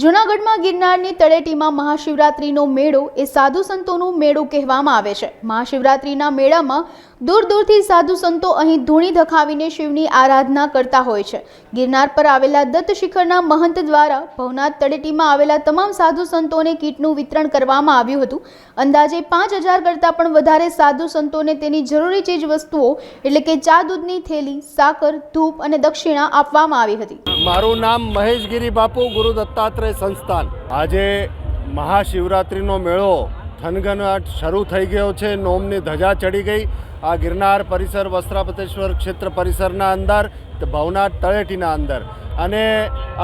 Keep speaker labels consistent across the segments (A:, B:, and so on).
A: જૂનાગઢમાં ગિરનારની તળેટીમાં મહાશિવરાત્રિનો મેળો એ સાધુ સંતોનું મેળો કહેવામાં આવે છે. મહાશિવરાત્રિના મેળામાં દૂર દૂરથી સાધુ સંતો અહીં ધૂણી ધખાવીને શિવની આરાધના કરતા હોય છે. ગિરનાર પર આવેલા દત્ત શિખરના મહંત દ્વારા ભવનાથ તળેટીમાં આવેલા તમામ સાધુ સંતોને કીટનું વિતરણ કરવામાં આવ્યું હતું. અંદાજે પાંચ હજાર કરતાં પણ વધારે સાધુ સંતોને તેની જરૂરી ચીજ વસ્તુઓ એટલે કે ચા દૂધની થેલી, સાકર, ધૂપ અને દક્ષિણા આપવામાં આવી હતી.
B: મારું નામ મહેશગીરી બાપુ, ગુરુ દત્તાત્રેય સંસ્થાન. આજે મહાશિવરાત્રિનો મેળો થનગનાટ શરૂ થઈ ગયો છે, નોમની ધજા ચડી ગઈ. આ ગિરનાર પરિસર વસ્ત્રાપતેશ્વર ક્ષેત્ર પરિસરના અંદર ભવનાથ તળેટીના અંદર. અને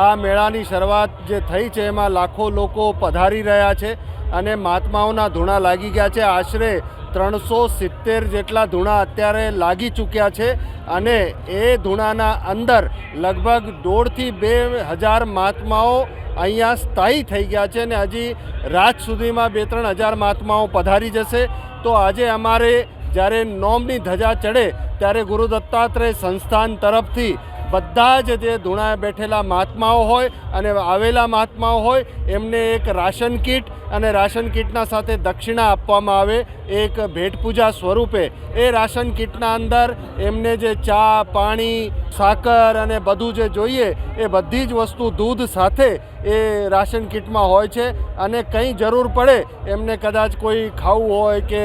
B: આ મેળાની શરૂઆત જે થઈ છે, એમાં લાખો લોકો પધારી રહ્યા છે અને મહાત્માઓના ધૂણા લાગી ગયા છે. આશરે ત્રણસો સિત્તેર જેટલા ધૂણા અત્યારે લાગી ચૂક્યા છે અને એ ધૂણાના અંદર લગભગ દોઢથી બે હજાર મહાત્માઓ અહીંયા સ્થાયી થઈ ગયા છે અને હજી રાત સુધીમાં બે ત્રણ હજાર મહાત્માઓ પધારી જશે. તો આજે અમારે જ્યારે નોમની ધજા ચડે ત્યારે ગુરુ દત્તાત્રેય સંસ્થાન તરફથી બધા જ જે ધૂણાએ બેઠેલા મહાત્માઓ હોય અને આવેલા મહાત્માઓ હોય, એમને એક રાશન કીટ અને રાશન કીટના સાથે દક્ષિણા આપવામાં આવે, એક ભેટ પૂજા સ્વરૂપે. એ રાશન કીટના અંદર એમને જે ચા, પાણી, સાકર અને બધું જે જોઈએ, એ બધી જ વસ્તુ દૂધ સાથે એ રાશન કીટમાં હોય છે અને કંઈ જરૂર પડે, એમને કદાચ કોઈ ખાવું હોય કે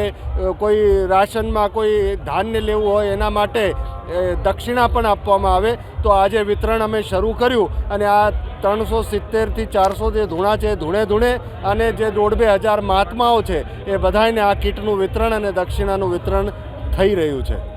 B: કોઈ રાશનમાં કોઈ ધાન્ય લેવું હોય એના માટે દક્ષિણા પણ આપવામાં આવે તો આજે વિતરણ અમે શરૂ કર્યું અને આ ત્રણસો સિત્તેરથી ચારસો જે ધૂણા છે, ધૂણે ધૂણે અને જે દોઢ બે હજાર મહાત્માઓ છે, એ બધાને આ કીટનું વિતરણ અને દક્ષિણાનું વિતરણ થઈ રહ્યું છે.